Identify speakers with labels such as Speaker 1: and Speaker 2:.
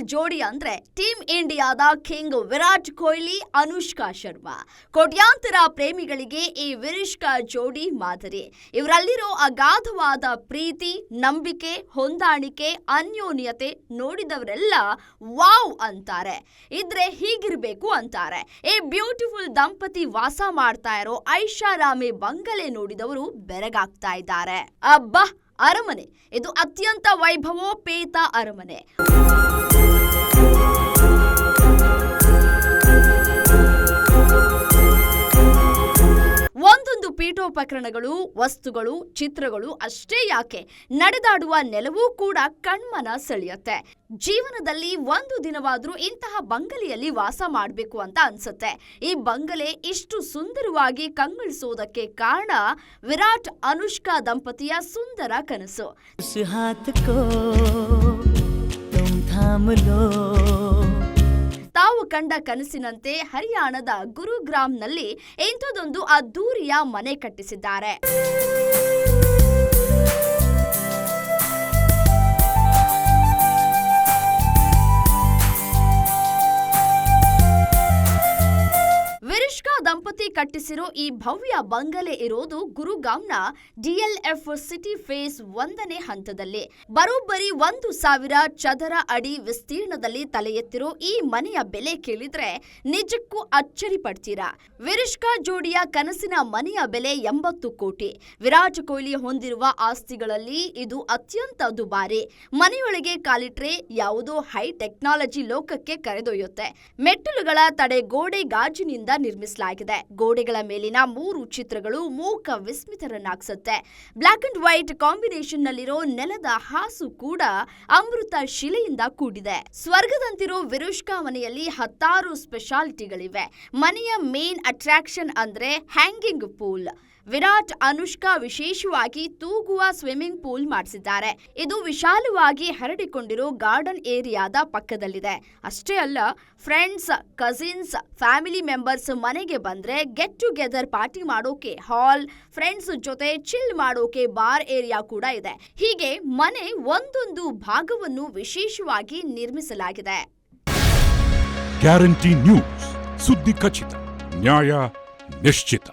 Speaker 1: ಜೋಡಿ ಅಂದ್ರೆ ಟೀಮ್ ಇಂಡಿಯಾದ ಕಿಂಗ್ ವಿರಾಟ್ ಕೊಹ್ಲಿ, ಅನುಷ್ಕಾ ಶರ್ಮಾ. ಕೋಟ್ಯಾಂತರ ಪ್ರೇಮಿಗಳಿಗೆ ಈ ವಿರಿಷ್ಕಾ ಜೋಡಿ ಮಾದರಿ. ಇವರಲ್ಲಿರೋ ಅಗಾಧವಾದ ಪ್ರೀತಿ, ನಂಬಿಕೆ, ಹೊಂದಾಣಿಕೆ, ಅನ್ಯೋನ್ಯತೆ ನೋಡಿದವರೆಲ್ಲ ವಾವ್ ಅಂತಾರೆ. ಇದ್ರೆ ಹೀಗಿರ್ಬೇಕು ಅಂತಾರೆ. ಈ ಬ್ಯೂಟಿಫುಲ್ ದಂಪತಿ ವಾಸ ಮಾಡ್ತಾ ಇರೋ ಐಷಾರಾಮಿ ಬಂಗಲೆ ನೋಡಿದವರು ಬೆರಗಾಗ್ತಾ ಇದ್ದಾರೆ. ಅಬ್ಬಾ! ಅರಮನೆ. ಇದು ಅತ್ಯಂತ ವೈಭವೋಪೇತ ಅರಮನೆ. ಪೀಠೋಪಕರಣಗಳು, ವಸ್ತುಗಳು, ಚಿತ್ರಗಳು ಅಷ್ಟೇ ಯಾಕೆ? ನಡೆದಾಡುವ ನೆಲವೂ ಕೂಡ ಕಣ್ಮನ ಸೆಳೆಯುತ್ತೆ. ಜೀವನದಲ್ಲಿ ಒಂದು ದಿನವಾದ್ರೂ ಇಂತಹ ಬಂಗಲೆಯಲ್ಲಿ ವಾಸ ಮಾಡಬೇಕು ಅಂತ ಅನ್ಸುತ್ತೆ. ಈ ಬಂಗಲೆ ಇಷ್ಟು ಸುಂದರವಾಗಿ ಕಂಗೊಳಿಸೋದಕ್ಕೆ ಕಾರಣ ವಿರಾಟ್ ಅನುಷ್ಕಾ ದಂಪತಿಯ ಸುಂದರ ಕನಸು. ಕಂಡ ಕನಸಿನಂತೆ ಹರಿಯಾಣದ ಗುರುಗ್ರಾಮ್ನಲ್ಲಿ ಇಂಥದೊಂದು ಅದ್ದೂರಿಯ ಮನೆ ಕಟ್ಟಿಸಿದ್ದಾರೆ. ಕಟ್ಟಿಸಿರೋ ಈ ಭವ್ಯ ಬಂಗಲೆ ಇರೋದು ಗುರುಗಾಂವ್ನ ಡಿಎಲ್ಎಫ್ ಸಿಟಿ ಫೇಸ್ ಒಂದನೇ ಹಂತದಲ್ಲಿ. ಬರೋಬ್ಬರಿ ಒಂದು ಸಾವಿರ ಚದರ ಅಡಿ ವಿಸ್ತೀರ್ಣದಲ್ಲಿ ತಲೆ ಎತ್ತಿರೋ ಈ ಮನೆಯ ಬೆಲೆ ಕೇಳಿದ್ರೆ ನಿಜಕ್ಕೂ ಅಚ್ಚರಿ ಪಡ್ತೀರಾ? ವಿರಿಷ್ಕಾ ಜೋಡಿಯ ಕನಸಿನ ಮನೆಯ ಬೆಲೆ ಎಂಬತ್ತು ಕೋಟಿ. ವಿರಾಟ್ ಕೊಹ್ಲಿ ಹೊಂದಿರುವ ಆಸ್ತಿಗಳಲ್ಲಿ ಇದು ಅತ್ಯಂತ ದುಬಾರಿ. ಮನೆಯೊಳಗೆ ಕಾಲಿಟ್ರೆ ಯಾವುದೋ ಹೈ ಟೆಕ್ನಾಲಜಿ ಲೋಕಕ್ಕೆ ಕರೆದೊಯ್ಯುತ್ತೆ. ಮೆಟ್ಟಿಲುಗಳ ತಡೆ ಗೋಡೆ ಗಾಜಿನಿಂದ ನಿರ್ಮಿಸಲಾಗಿದೆ. ಗೋಡೆಗಳ ಮೇಲಿನ ಮೂರು ಚಿತ್ರಗಳು ಮೂಕ ವಿಸ್ಮಿತರನ್ನಾಗಿಸುತ್ತೆ. ಬ್ಲಾಕ್ ಅಂಡ್ ವೈಟ್ ಕಾಂಬಿನೇಷನ್ ನಲ್ಲಿರೋ ನೆಲದ ಹಾಸು ಕೂಡ ಅಮೃತ ಶಿಲೆಯಿಂದ ಕೂಡಿದೆ. ಸ್ವರ್ಗದಂತಿರೋ ವಿರುಷ್ಕಾ ಮನೆಯಲ್ಲಿ ಹತ್ತಾರು ಸ್ಪೆಷಾಲಿಟಿಗಳಿವೆ ಮನೆಯ ಮೇನ್ ಅಟ್ರಾಕ್ಷನ್ ಅಂದ್ರೆ ಹ್ಯಾಂಗಿಂಗ್ ಪೂಲ್ ವಿರಾಟ್ ಅನುಷ್ಕಾ ವಿಶೇಷವಾಗಿ ತೂಗುವ ಸ್ವಿಮ್ಮಿಂಗ್ ಪೂಲ್ ಮಾಡಿಸಿದ್ದಾರೆ. ಇದು ವಿಶಾಲವಾಗಿ ಹರಡಿಕೊಂಡಿರೋ ಗಾರ್ಡನ್ ಏರಿಯಾದ ಪಕ್ಕದಲ್ಲಿದೆ. ಅಷ್ಟೇ ಅಲ್ಲ, ಫ್ರೆಂಡ್ಸ್, ಕಸಿನ್ಸ್, ಫ್ಯಾಮಿಲಿ ಮೆಂಬರ್ಸ್ ಮನೆಗೆ ಬಂದ್ರೆ ಗೆಟ್ ಟುಗೆದರ್ ಪಾರ್ಟಿ ಮಾಡೋಕೆ, ಹಾಲ್, ಫ್ರೆಂಡ್ಸ್ ಜೊತೆ ಚಿಲ್ ಮಾಡೋಕೆ ಬಾರ್ ಏರಿಯಾ ಕೂಡ ಇದೆ. ಹೀಗೆ ಮನೆ ಒಂದೊಂದು ಭಾಗವನ್ನು ವಿಶೇಷವಾಗಿ ನಿರ್ಮಿಸಲಾಗಿದೆ.
Speaker 2: Guarantee News. ಸುದ್ದಿ ಖಚಿತ, ನ್ಯಾಯ ನಿಶ್ಚಿತ.